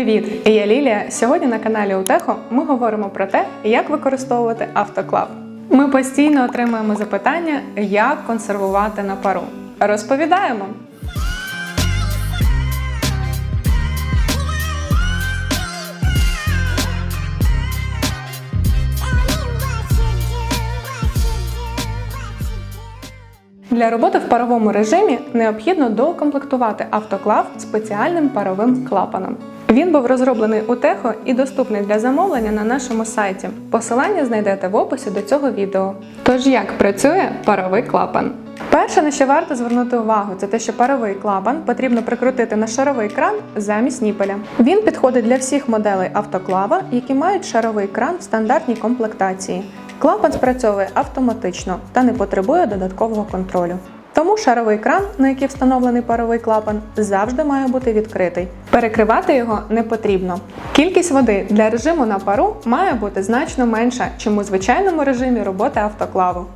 Привіт! Я Лілія. Сьогодні на каналі Утехо ми говоримо про те, як використовувати автоклав. Ми постійно отримуємо запитання, як консервувати на пару. Розповідаємо. Для роботи в паровому режимі необхідно доукомплектувати автоклав спеціальним паровим клапаном. Він був розроблений у Техо і доступний для замовлення на нашому сайті. Посилання знайдете в описі до цього відео. Тож як працює паровий клапан? Перше, на що варто звернути увагу, це те, що паровий клапан потрібно прикрутити на шаровий кран замість ніпеля. Він підходить для всіх моделей автоклава, які мають шаровий кран в стандартній комплектації. Клапан спрацьовує автоматично та не потребує додаткового контролю. Тому шаровий кран, на який встановлений паровий клапан, завжди має бути відкритий. Перекривати його не потрібно. Кількість води для режиму на пару має бути значно менша, чим у звичайному режимі роботи автоклаву.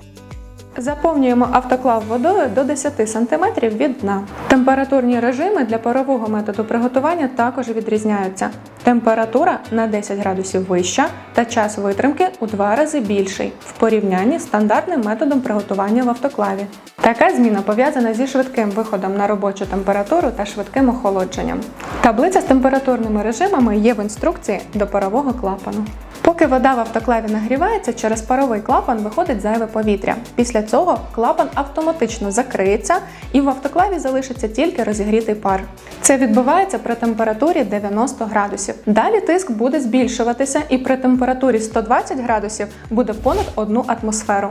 Заповнюємо автоклав водою до 10 см від дна. Температурні режими для парового методу приготування також відрізняються. Температура на 10 градусів вища та час витримки у два рази більший в порівнянні з стандартним методом приготування в автоклаві. Така зміна пов'язана зі швидким виходом на робочу температуру та швидким охолодженням. Таблиця з температурними режимами є в інструкції до парового клапану. Поки вода в автоклаві нагрівається, через паровий клапан виходить зайве повітря. Після цього клапан автоматично закриється і в автоклаві залишиться тільки розігрітий пар. Це відбувається при температурі 90 градусів. Далі тиск буде збільшуватися і при температурі 120 градусів буде понад 1 атмосферу.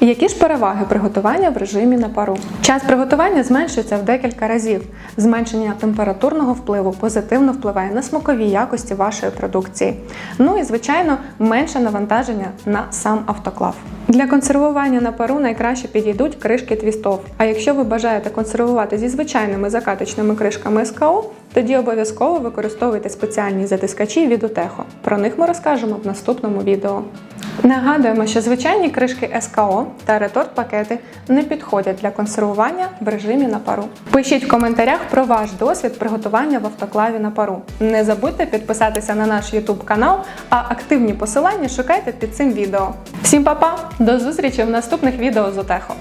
Які ж переваги приготування в режимі на пару? Час приготування зменшується в декілька разів. Зменшення температурного впливу позитивно впливає на смакові якості вашої продукції. Ну і звичайно, менше навантаження на сам автоклав. Для консервування на пару найкраще підійдуть кришки твістов. А якщо ви бажаєте консервувати зі звичайними закаточними кришками СКО, тоді обов'язково використовуйте спеціальні затискачі від Утехо. Про них ми розкажемо в наступному відео. Нагадуємо, що звичайні кришки СКО та реторт-пакети не підходять для консервування в режимі на пару. Пишіть в коментарях про ваш досвід приготування в автоклаві на пару. Не забудьте підписатися на наш YouTube канал, а активні посилання шукайте під цим відео. Всім па-па! До зустрічі в наступних відео з Отехо!